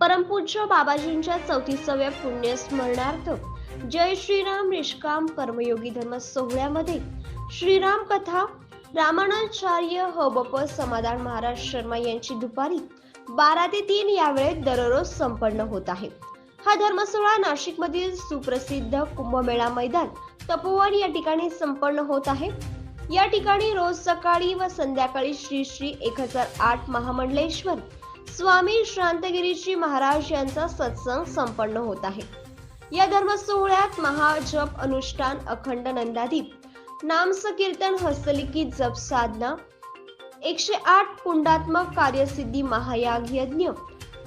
परमपूज्य बाबाजींच्या चौतीसाव्या पुण्यस्मरणार्थ जय श्रीराम निष्काम कर्मयोगी धर्म सोहळ्यामध्ये श्रीराम कथा रामानाचार्य हबप समाधान महाराज शर्मा यांची दुपारी बारा ते तीन या वेळेत दररोज संपन्न होत आहे. हा धर्मसोहळा नाशिकमधील सुप्रसिद्ध कुंभमेळा मैदान तपोवन या ठिकाणी संपन्न होत आहे. या ठिकाणी रोज सकाळी व संध्याकाळी श्री श्री एक हजार आठ महामंडलेश्वर स्वामी शांतगिरीजी महाराज यांचा सत्संग संपन्न होत आहे. या धर्मसोहळ्यात महाजप अनुष्ठान अखंड नंदादीप नामसकीर्तन हस्तलिखित जप साधना एकशे आठ कुंडात्मक कार्यसिद्धी महायाग यज्ञ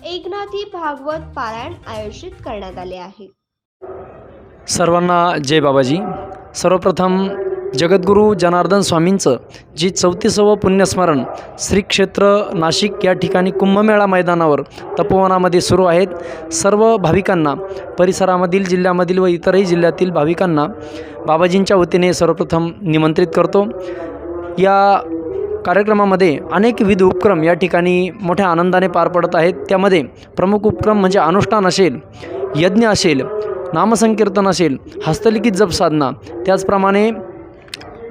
एकनाथी भागवत पारायण आयोजित करण्यात आले आहे. सर्वांना जय बाबाजी. सर्वप्रथम जगद्गुरू जनार्दन स्वामींचं जी चौतीसावं पुण्यस्मरण श्री क्षेत्र नाशिक या ठिकाणी कुंभमेळा मैदानावर तपोवनामध्ये सुरू आहेत. सर्व भाविकांना परिसरामधील जिल्ह्यामधील व इतरही जिल्ह्यातील भाविकांना बाबाजींच्या वतीने सर्वप्रथम निमंत्रित करतो. या कार्यक्रमामध्ये अनेक विविध उपक्रम या ठिकाणी मोठ्या आनंदाने पार पडत आहेत. त्यामध्ये प्रमुख उपक्रम म्हणजे अनुष्ठान असेल यज्ञ असेल नामसंकीर्तन असेल हस्तलिखित जप साधना त्याचप्रमाणे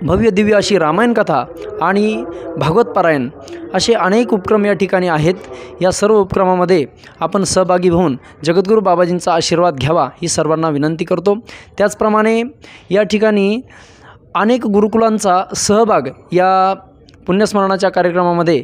भव्य दिव्य अशी रामायण कथा आणि भागवतपारायण असे अनेक उपक्रम या ठिकाणी आहेत. या सर्व उपक्रमामध्ये आपण सहभागी होऊन जगद्गुरू बाबाजींचा आशीर्वाद घ्यावा ही सर्वांना विनंती करतो. त्याचप्रमाणे या ठिकाणी अनेक गुरुकुलांचा सहभाग या पुण्यस्मरणाच्या कार्यक्रमामध्ये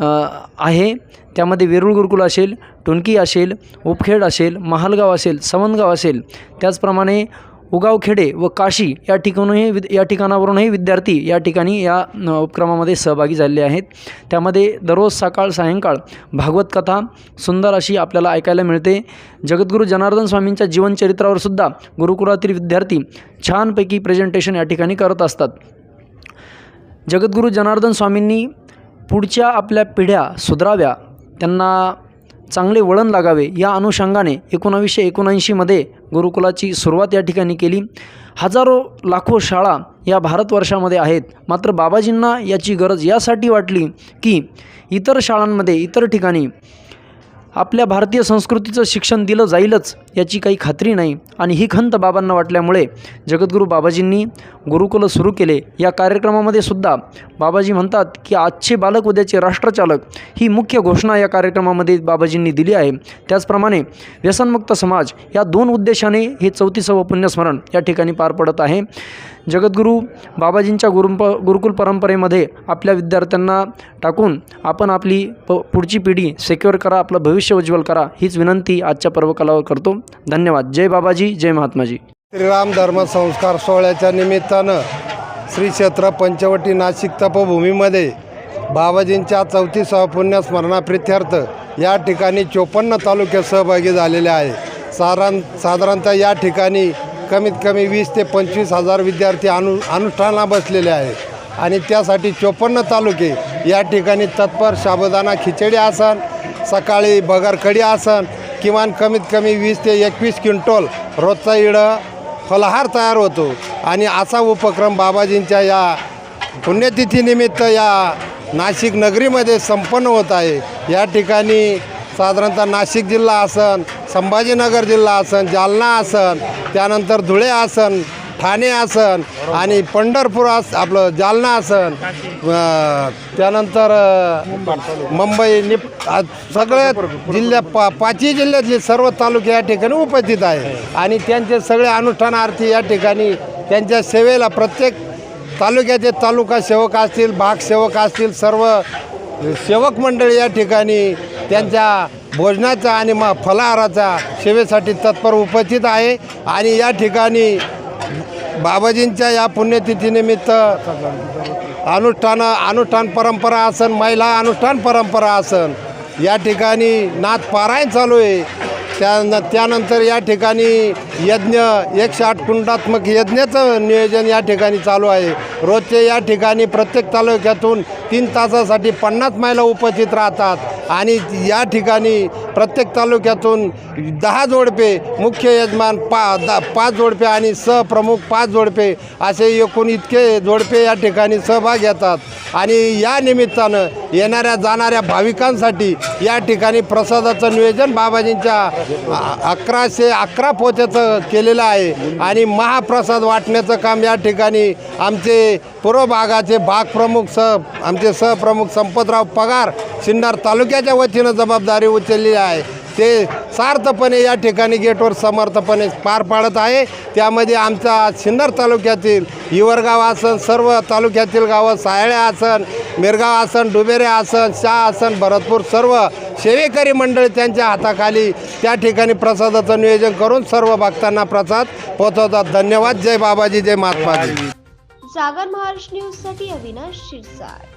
आहे. त्यामध्ये वेरूळ गुरुकुल असेल टुणकी असेल उपखेड असेल महालगाव असेल सवंदगाव असेल. त्याचप्रमाणे उगावखेडे व काशी या ठिकाणूनही विद या ठिकाणावरूनही विद्यार्थी या ठिकाणी या उपक्रमामध्ये सहभागी झालेले आहेत. त्यामध्ये दररोज सकाळ सायंकाळ भागवत कथा सुंदर अशी आपल्याला ऐकायला मिळते. जगद्गुरू जनार्दन स्वामींच्या जीवनचरित्रावर सुद्धा गुरुकुलातील विद्यार्थी छानपैकी प्रेझेंटेशन या ठिकाणी करत असतात. जगद्गुरू जनार्दन स्वामींनी पुढच्या आपल्या पिढ्या सुधराव्या त्यांना चांगले वळण लागावे या अनुषंगाने एकोणावीसशे एकोणऐंशीमध्ये गुरुकुलाची सुरुवात या ठिकाणी केली. हजारो लाखो शाळा या भारतवर्षामध्ये आहेत. मात्र बाबाजींना याची गरज यासाठी वाटली की इतर शाळांमध्ये इतर ठिकाणी आपल्या भारतीय संस्कृतीचं शिक्षण दिलं जाईलच याची काही खात्री नाही. आणि ही खंत बाबांना वाटल्यामुळे जगद्गुरू बाबाजींनी गुरुकुलं सुरू केले. या कार्यक्रमामध्ये सुद्धा बाबाजी म्हणतात की आजचे बालक उद्याचे राष्ट्रचालक ही मुख्य घोषणा या कार्यक्रमामध्ये बाबाजींनी दिली आहे. त्याचप्रमाणे व्यसनमुक्त समाज या दोन उद्देशाने हे चौतीसावं पुण्यस्मरण या ठिकाणी पार पडत आहे. जगद्गुरू बाबाजींच्या गुरुप गुरुकुल परंपरेमध्ये आपल्या विद्यार्थ्यांना टाकून आपण आपली प पुढची पिढी सेक्युअर करा आपलं भविष्य उज्ज्वल करा हीच विनंती आजच्या पर्वकालावर करतो. धन्यवाद. जय बाबाजी जय महात्माजी. श्रीराम धर्म संस्कार सोहळ्याच्या निमित्तानं श्री क्षेत्र पंचवटी नाशिक तपभूमीमध्ये बाबाजींच्या चौतीसाव्या पुण्यस्मरणाप्रित्यर्थ या ठिकाणी चोपन्न तालुके सहभागी झालेले आहे. साधारण साधारणतः या ठिकाणी कमीत कमी वीस ते पंचवीस हजार विद्यार्थी अनु अनुष्ठानाला बसलेले आहेत. आणि त्यासाठी चोपन्न तालुके या ठिकाणी तत्पर शाबदाना खिचडी आसन सकाळी बगर कढी आसन किमान कमीत कमी वीस ते एकवीस क्विंटल रोजचा इडं फलाहार तयार होतो. आणि असा उपक्रम बाबाजींच्या या पुण्यतिथीनिमित्त या नाशिक नगरीमध्ये संपन्न होत आहे. या ठिकाणी साधारणतः नाशिक जिल्हा असन संभाजीनगर जिल्हा असन जालना असन त्यानंतर धुळे असन ठाणे असन आणि पंढरपूर अस आपलं जालना असन त्यानंतर मुंबई. निप सगळ्या जिल्ह्या पा पाचही जिल्ह्यातले सर्व तालुके या ठिकाणी उपस्थित आहे. आणि त्यांचे सगळे अनुष्ठानार्थी या ठिकाणी त्यांच्या सेवेला प्रत्येक तालुक्याचे तालुका सेवक असतील भाग सेवक असतील सर्व सेवक मंडळी या ठिकाणी त्यांच्या भोजनाचा आणि मग फलाहाराचा सेवेसाठी तत्पर उपस्थित आहे. आणि या ठिकाणी बाबाजींच्या या पुण्यतिथीनिमित्त अनुष्ठान अनुष्ठान परंपरा असन महिला अनुष्ठान परंपरा असन या ठिकाणी नाथ पारायण चालू आहे. त्या त्यानंतर या ठिकाणी यज्ञ एकशे आठ कुंडात्मक यज्ञाचं नियोजन या ठिकाणी चालू आहे. रोजचे या ठिकाणी प्रत्येक तालुक्यातून तीन तासासाठी पन्नास महिला उपस्थित राहतात आणि या ठिकाणी प्रत्येक तालुक्यातून दहा जोडपे मुख्य यजमान पा दा पाच जोडपे आणि सहप्रमुख पाच जोडपे असे एकूण इतके जोडपे या ठिकाणी सहभाग घेतात. आणि या निमित्तानं येणाऱ्या जाणाऱ्या भाविकांसाठी या ठिकाणी प्रसादाचं नियोजन बाबाजींच्या अकराशे अकरा पोत्याचं केलेलं आहे. आणि महाप्रसाद वाटण्याचं काम या ठिकाणी आमचे पूर्व भागाचे भागप्रमुख स आमचे सहप्रमुख संपतराव पगार सिन्नर तालुक्याच्या वतीनं जबाबदारी उचलली आहे. ते सार्थपणे या ठिकाणी गेटवर समर्थपणे पार पाडत आहे. त्यामध्ये आमच्या सिन्नर तालुक्यातील हिवरगाव आसन सर्व तालुक्यातील गावं सायळे आसन मिरगाव आसन डुबेरे आसन शाह आसन भरतपूर सर्व सेवेकरी मंडळी त्यांच्या हाताखाली त्या ठिकाणी प्रसादाचं नियोजन करून सर्व भक्तांना प्रसाद पोहोचवतात. धन्यवाद. जय बाबाजी जय महात्माजी जागर महाराष्ट्र न्यूजसाठी अविनाश शिरसाट.